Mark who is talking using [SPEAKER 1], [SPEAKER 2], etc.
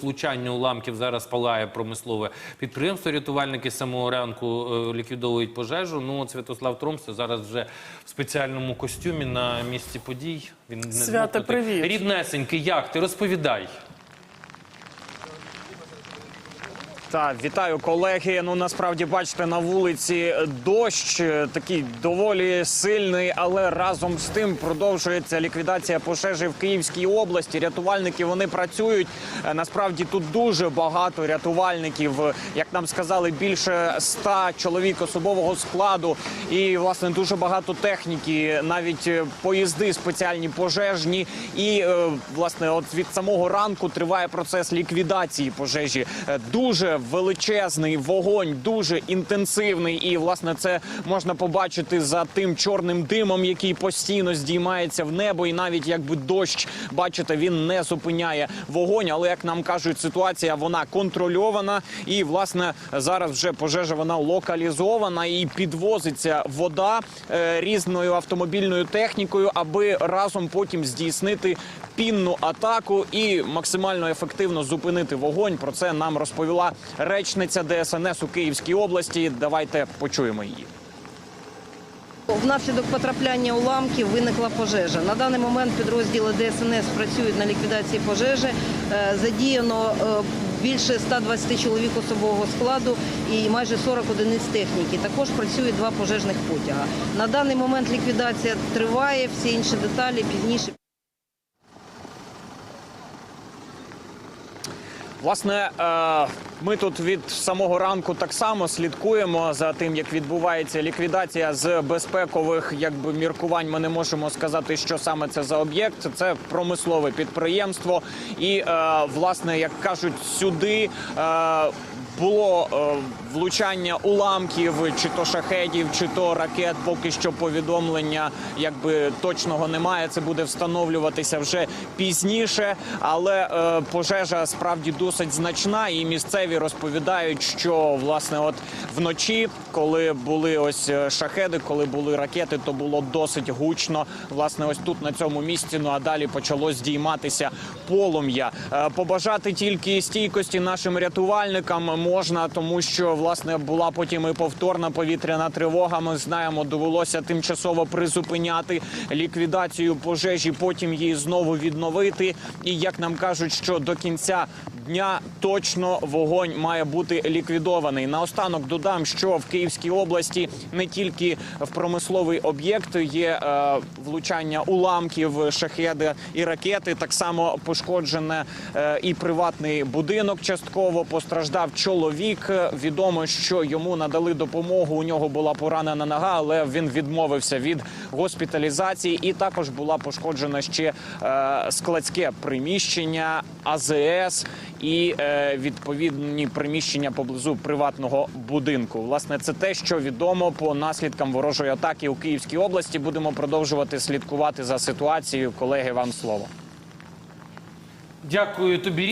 [SPEAKER 1] внаслідок влучання уламків зараз палає промислове підприємство. Рятувальники з самого ранку е, ліквідовують пожежу. Ну, от Святослав Тромсто зараз вже в спеціальному костюмі на місці подій. Він не
[SPEAKER 2] Свята, привіт.
[SPEAKER 1] Ріднесенький, як ти розповідай?
[SPEAKER 3] Так, вітаю колеги. Ну насправді бачите на вулиці дощ е, такий доволі сильний, але разом з тим продовжується ліквідація пожежі в Київській області. Рятувальники вони працюють. Е, Насправді тут дуже багато рятувальників. Як нам сказали, більше ста чоловік особового складу, і власне дуже багато техніки, навіть е, поїзди спеціальні пожежні. І власне, от від самого ранку триває процес ліквідації пожежі. Дуже величезний вогонь, дуже інтенсивний, і власне це можна побачити за тим чорним димом, який постійно здіймається в небо, і навіть якби дощ, бачите, він не зупиняє вогонь. Але як нам кажуть, ситуація вона контрольована, і власне зараз вже пожежа вона локалізована і підвозиться вода е, різною автомобільною технікою, аби разом потім здійснити пінну атаку і максимально ефективно зупинити вогонь. Про це нам розповіла речниця ДСНС у Київській області. Давайте почуємо її.
[SPEAKER 4] Внаслідок потрапляння уламків виникла пожежа. На даний момент підрозділи ДСНС працюють на ліквідації пожежі. Е, Задіяно е, більше 120 чоловік особового складу і майже 40 одиниць техніки. Також працюють два пожежних потяга. На даний момент ліквідація триває. Всі інші деталі пізніше.
[SPEAKER 3] Власне, е, ми тут від самого ранку так само слідкуємо за тим, як відбувається ліквідація з безпекових якби міркувань. Ми не можемо сказати, що саме це за об'єкт. Це промислове підприємство, і е, власне, як кажуть, сюди. Було е, влучання уламків, чи то шахедів, чи то ракет. Поки що повідомлення якби точного немає. Це буде встановлюватися вже пізніше. Але е, пожежа справді досить значна, і місцеві розповідають, що власне, от вночі, коли були ось е, шахеди, коли були ракети, то було досить гучно. Власне, ось тут на цьому місці. Ну а далі почало здійматися полум'я. Побажати тільки стійкості нашим рятувальникам можна, тому що власне була потім і повторна повітряна тривога. Ми знаємо, довелося тимчасово призупиняти ліквідацію пожежі, потім її знову відновити. І як нам кажуть, що до кінця дня точно вогонь має бути ліквідований. Наостанок додам, що в Київській області не тільки в промисловий об'єкт є е, влучання уламків, шахеди і ракети. Так само пошкоджене е, і приватний будинок. Частково постраждав. Відомо, що йому надали допомогу. У нього була поранена нога, але він відмовився від госпіталізації. І також була пошкоджена ще е, складське приміщення АЗС і е, відповідні приміщення поблизу приватного будинку. Власне, це те, що відомо по наслідкам ворожої атаки у Київській області. Будемо продовжувати слідкувати за ситуацією. Колеги, вам слово.
[SPEAKER 1] Дякую тобі.